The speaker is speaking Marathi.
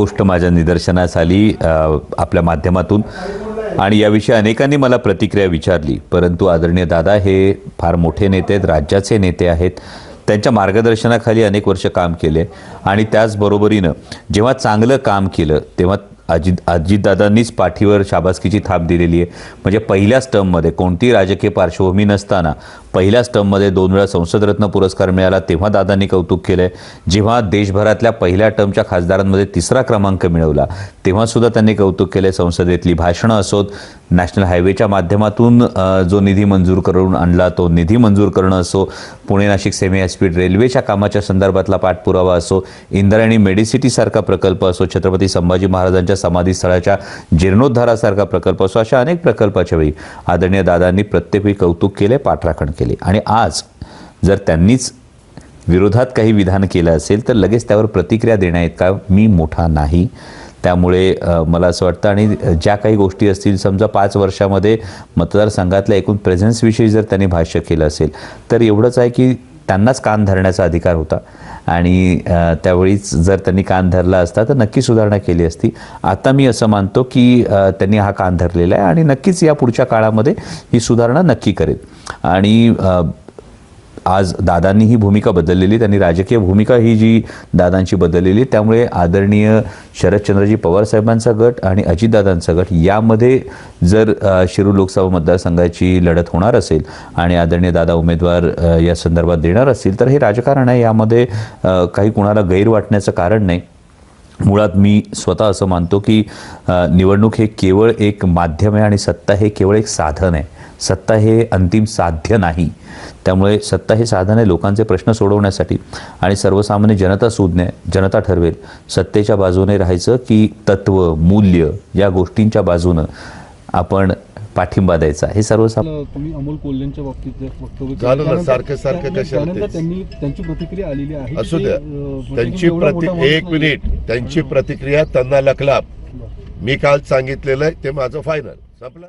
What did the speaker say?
गोष्ट माझ्या निदर्शनास आली आपल्या माध्यमातून. आणि याविषयी अनेकांनी मला प्रतिक्रिया विचारली. परंतु आदरणीय दादा हे फार मोठे नेते आहेत राज्याचे नेते आहेत. त्यांच्या मार्गदर्शनाखाली अनेक वर्ष काम केले. आणि त्याचबरोबरीनं जेव्हा चांगलं काम केलं तेव्हा अजित अजितदादांनीच पाठीवर शाबासकीची थाप दिलेली आहे. म्हणजे पहिल्याच टर्ममध्ये कोणतीही राजकीय पार्श्वभूमी नसताना पहिल्याच टर्ममध्ये दोन वेळा संसदरत्न पुरस्कार मिळाला तेव्हा दादांनी कौतुक केलं आहे जेव्हा देशभरातल्या पहिल्या टर्मच्या खासदारांमध्ये तिसरा क्रमांक मिळवला तेव्हासुद्धा त्यांनी कौतुक केलं संसदेतली भाषणं असोत. नॅशनल हायवेच्या माध्यमातून जो निधी मंजूर करून आणला तो निधी मंजूर करणं असो पुणे नाशिक सेमी हायस्पीड रेल्वेच्या कामाच्या संदर्भातला पाठपुरावा असो इंद्रायणी मेडिसिटीसारखा प्रकल्प असो छत्रपती संभाजी महाराजांच्या समाधीस्थळाच्या जीर्णोद्धारासारखा प्रकल्प असो अशा अनेक प्रकल्पाच्या वेळी आदरणीय दादांनी प्रत्येक वेळी कौतुक केले पाठराखण केले. आणि आज जर त्यांनीच विरोधात काही विधान केलं असेल तर लगेच त्यावर प्रतिक्रिया देण्यात का मी मोठा नाही. त्यामुळे मला असं वाटतं आणि ज्या काही गोष्टी असतील समजा पाच वर्षामध्ये मतदारसंघातल्या एकूण प्रेझेन्सविषयी जर त्यांनी भाष्य केलं असेल तर एवढंच आहे की त्यांनाच कान धरण्याचा अधिकार होता. आणि त्यावेळीच जर त्यांनी कान धरला असता तर नक्की सुधारणा केली असती. आता मी असं मानतो की त्यांनी हा कान धरलेला आहे आणि नक्कीच या पुढच्या काळामध्ये ही सुधारणा नक्की करेल. आणि आज दादांनी ही भूमिका बदललेली त्यांनी राजकीय भूमिका ही जी दादांची बदललेली त्यामुळे आदरणीय शरदचंद्रजी पवार साहेबांचा गट आणि अजितदादांचा गट यामध्ये जर शिरूर लोकसभा मतदारसंघाची लढत होणार असेल आणि आदरणीय दादा उमेदवार या संदर्भात देणार असतील तर हे राजकारण आहे. यामध्ये काही कुणाला गैर वाटण्याचं कारण नाही. मुळात मी स्वतः असं मानतो की निवडणूक हे केवळ एक माध्यम आहे आणि सत्ता हे केवळ एक साधन आहे. सत्ता हे अंतिम साध्य नाही. त्यामुळे सत्ता हे साधन आहे लोकांचे प्रश्न सोडवण्यासाठी. आणि सर्वसामान्य जनता सुज्ञ जनता ठरवेल. सत्तेच्या बाजूने राहायचं की तत्व मूल्य या गोष्टींच्या बाजूनं आपण पाठिंबा द्यायचा हे आपलं तुम्ही अमोल कोल्हेंच्या बाबतीत वक्तव्य सारखं- सारखं कशाला तेच? त्यांनी त्यांची प्रतिक्रिया आलेली आहे असू द्या. म्हणजे त्यांची एवढा मोठा प्रति माणूस एक. मिनिट. त्यांची प्रतिक्रिया त्यांना लखलाप. मी काल सांगितलेलं आहे ते माझं फायनल संपलं.